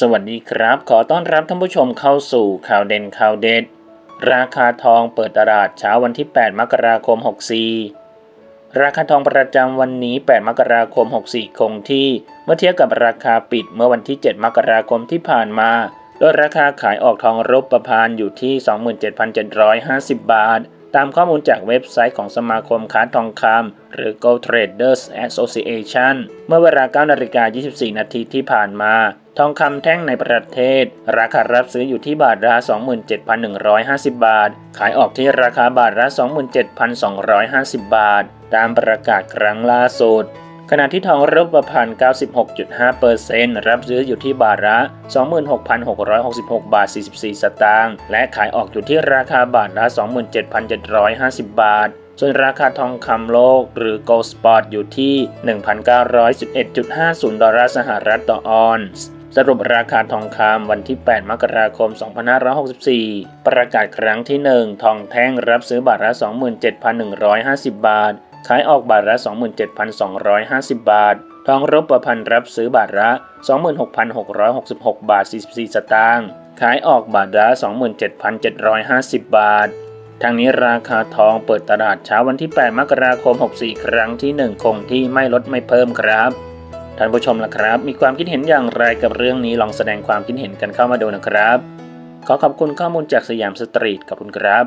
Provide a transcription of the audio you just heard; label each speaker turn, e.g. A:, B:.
A: สวัสดีครับ ขอต้อนรับท่านผู้ชมเข้าสู่ข่าวเด่นข่าวเด็ด ราคาทองเปิดตลาดเช้าวันที่ 8 มกราคม 64 ราคาทองประจำวันนี้ 8 มกราคม 64 คงที่ เมื่อเทียบกับราคาปิดเมื่อวันที่ 7 มกราคมที่ผ่านมา โดยราคาขายออกทองรูปประพานอยู่ที่ 27,750 บาท ตามข้อมูลจากเว็บไซต์ของสมาคมค้าทองคำหรือ Gold Traders Association เมื่อเวลา9นาฬิกา24 นาทีที่ผ่านมา ทองคำแท่งในประเทศ ราคารับซื้ออยู่ที่บาทละ 27,150 บาท ขายออกที่ราคาบาทละ 27,250 บาท ตามประกาศครั้งล่าสุด ขณะที่ทองรูปพรรณ96.5%รับซื้ออยู่ที่บาทละ26,666 บาท 44 สตางค์ และขายออกอยู่ที่ราคาบาทละ 27,750 บาท ส่วนราคาทองคำโลกหรือ Gold Spot อยู่ที่ 1,911.50 ดอลลาร์สหรัฐต่อออนซ์สรุปราคาทองคำวันที่ 8 มกราคม 2564 ประกาศครั้งที่ 1 ทองแท่งรับซื้อบาทละ 27,150 บาท ขายออกบาทละ 27,250 บาท ทองรูปพรรณรับซื้อบาทละ 26,666 บาท 44 สตางค์ ขายออกบาทละ 27,750 บาท ทางนี้ราคาทองเปิดตลาดเช้าวันที่ 8 มกราคม 64 ครั้งที่ 1 คงที่ไม่ลดไม่เพิ่มครับท่านผู้ชมล่ะครับ มีความคิดเห็นอย่างไรกับเรื่องนี้ลองแสดงความคิดเห็นกันเข้ามาดูนะครับ ขอขอบคุณข้อมูลจากสยามสตรีทขอบคุณครับ